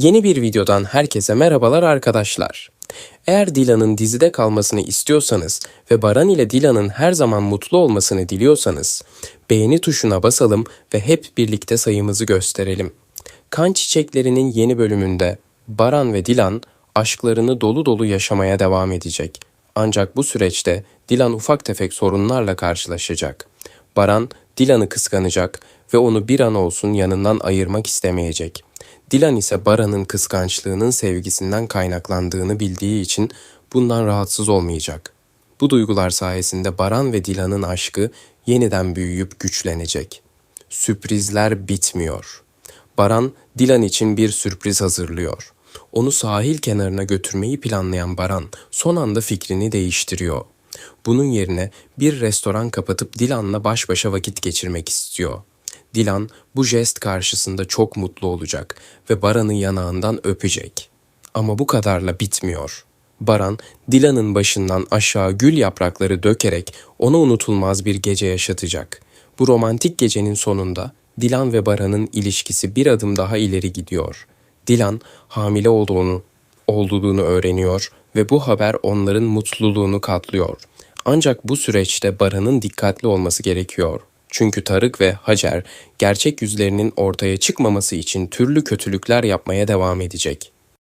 Yeni bir videodan herkese merhabalar arkadaşlar. Eğer Dilan'ın dizide kalmasını istiyorsanız ve Baran ile Dilan'ın her zaman mutlu olmasını diliyorsanız beğeni tuşuna basalım ve hep birlikte sayımızı gösterelim. Kan Çiçekleri'nin yeni bölümünde Baran ve Dilan aşklarını dolu dolu yaşamaya devam edecek. Ancak bu süreçte Dilan ufak tefek sorunlarla karşılaşacak. Baran Dilan'ı kıskanacak ve onu bir an olsun yanından ayırmak istemeyecek. Dilan ise Baran'ın kıskançlığının sevgisinden kaynaklandığını bildiği için bundan rahatsız olmayacak. Bu duygular sayesinde Baran ve Dilan'ın aşkı yeniden büyüyüp güçlenecek. Sürprizler bitmiyor. Baran, Dilan için bir sürpriz hazırlıyor. Onu sahil kenarına götürmeyi planlayan Baran son anda fikrini değiştiriyor. Bunun yerine bir restoran kapatıp Dilan'la baş başa vakit geçirmek istiyor. Dilan bu jest karşısında çok mutlu olacak ve Baran'ı yanağından öpecek. Ama bu kadarla bitmiyor. Baran, Dilan'ın başından aşağı gül yaprakları dökerek ona unutulmaz bir gece yaşatacak. Bu romantik gecenin sonunda Dilan ve Baran'ın ilişkisi bir adım daha ileri gidiyor. Dilan hamile olduğunu, olduğunu öğreniyor ve bu haber onların mutluluğunu katlıyor. Ancak bu süreçte Baran'ın dikkatli olması gerekiyor. Çünkü Tarık ve Hacer gerçek yüzlerinin ortaya çıkmaması için türlü kötülükler yapmaya devam edecek.